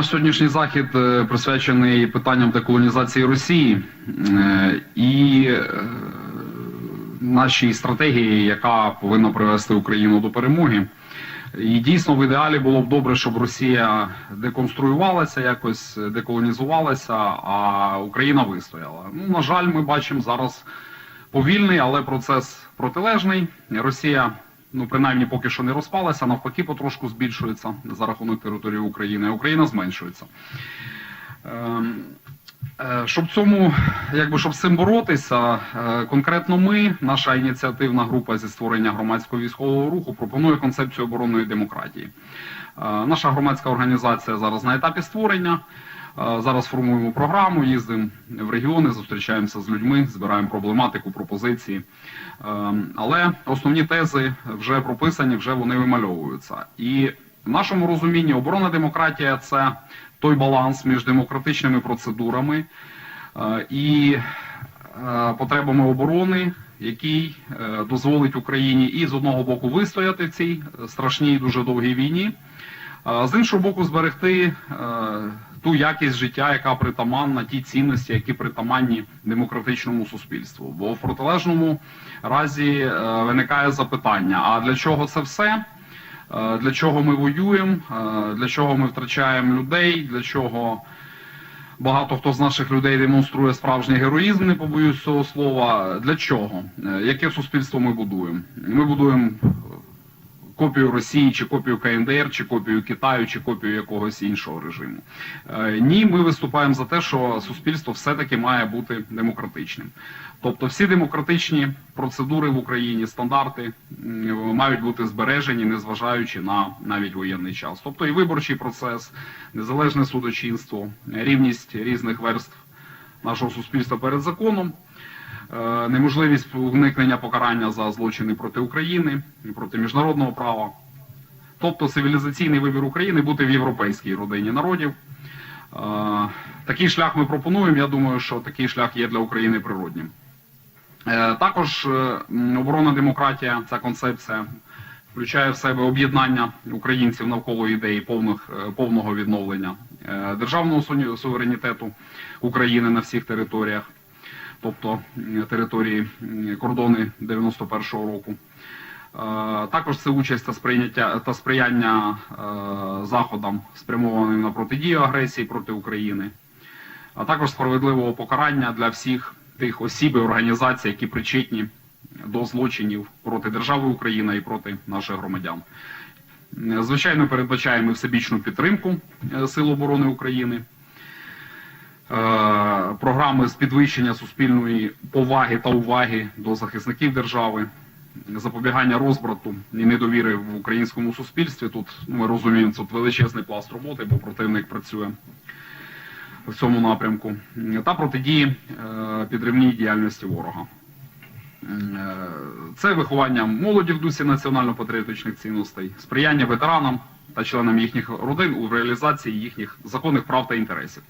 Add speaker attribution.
Speaker 1: Наш сьогоднішній захід е, присвячений питанням деколонізації Росії е, і е, нашій стратегії, яка повинна привести Україну до перемоги. І дійсно в ідеалі було б добре, щоб Росія деконструювалася, якось деколонізувалася, а Україна вистояла. Ну, на жаль, ми бачимо зараз повільний, але процес протилежний. Росія, ну принаймні, поки що не розпалася, навпаки, потрошку збільшується за рахунок території України, Україна зменшується. Ем, е, Щоб цьому, якби щоб з цим боротися, е, конкретно ми, наша ініціативна група зі створення громадського військового руху, пропонує концепцію оборонної демократії. Е, Наша громадська організація зараз на етапі створення. Зараз формуємо програму, їздимо в регіони, зустрічаємося з людьми, збираємо проблематику, пропозиції. Е, Але основні тези вже прописані, вже вони вимальовуються. І в нашому розумінні оборона демократія це той баланс між демократичними процедурами е, і е, потребами оборони, який е, дозволить Україні і з одного боку вистояти в цій страшній дуже довгій війні, з іншого боку, зберегти ту якість життя, яка притаманна, ті цінності, які притаманні демократичному суспільству. Бо в протилежному разі е, виникає запитання: а для чого це все? Е, Для чого ми воюємо? Е, Для чого ми втрачаємо людей? Для чого багато хто з наших людей демонструє справжній героїзм, не побоюсь цього слова. Для чого? Яке суспільство ми будуємо? Ми будуємо копію Росії, чи копію КНДР, чи копію Китаю, чи копію якогось іншого режиму. Е, Ні, ми виступаємо за те, що суспільство все-таки має бути демократичним. Тобто всі демократичні процедури в Україні, стандарти мають бути збережені, незважаючи на навіть воєнний час. Тобто і виборчий процес, незалежне судочинство, рівність різних верств нашого суспільства перед законом. Е, неможливість уникнення покарання за злочини проти України проти міжнародного права. Тобто цивілізаційний вибір України бути в європейській родині народів. Е, Такий шлях ми пропонуємо. Я думаю, що такий шлях є для України природнім. Е, Також оборона демократія, ця концепція включає в себе об'єднання українців навколо ідеї повних, повного відновлення державного суверенітету України на всіх територіях тобто території м, кордони 91-го року. Е, Також це участь та сприйняття та сприяння е, заходам, спрямованим на протидію агресії проти України, а також справедливого покарання для всіх тих осіб і організацій, які причетні до злочинів проти держави Україна і проти наших громадян. Е, Звичайно, передбачаємо всебічну підтримку е, Сил оборони України е, програми з підвищення суспільної поваги та уваги до захисників держави, запобігання розбрату і недовіри в українському суспільстві. Тут ми розуміємо, тут величезний пласт роботи, бо противник працює в цьому напрямку, та протидії е, підривній діяльності ворога. Е, Це виховання молоді в дусі національно-патріотичних цінностей, сприяння ветеранам та членам їхніх родин у реалізації їхніх законних прав та інтересів.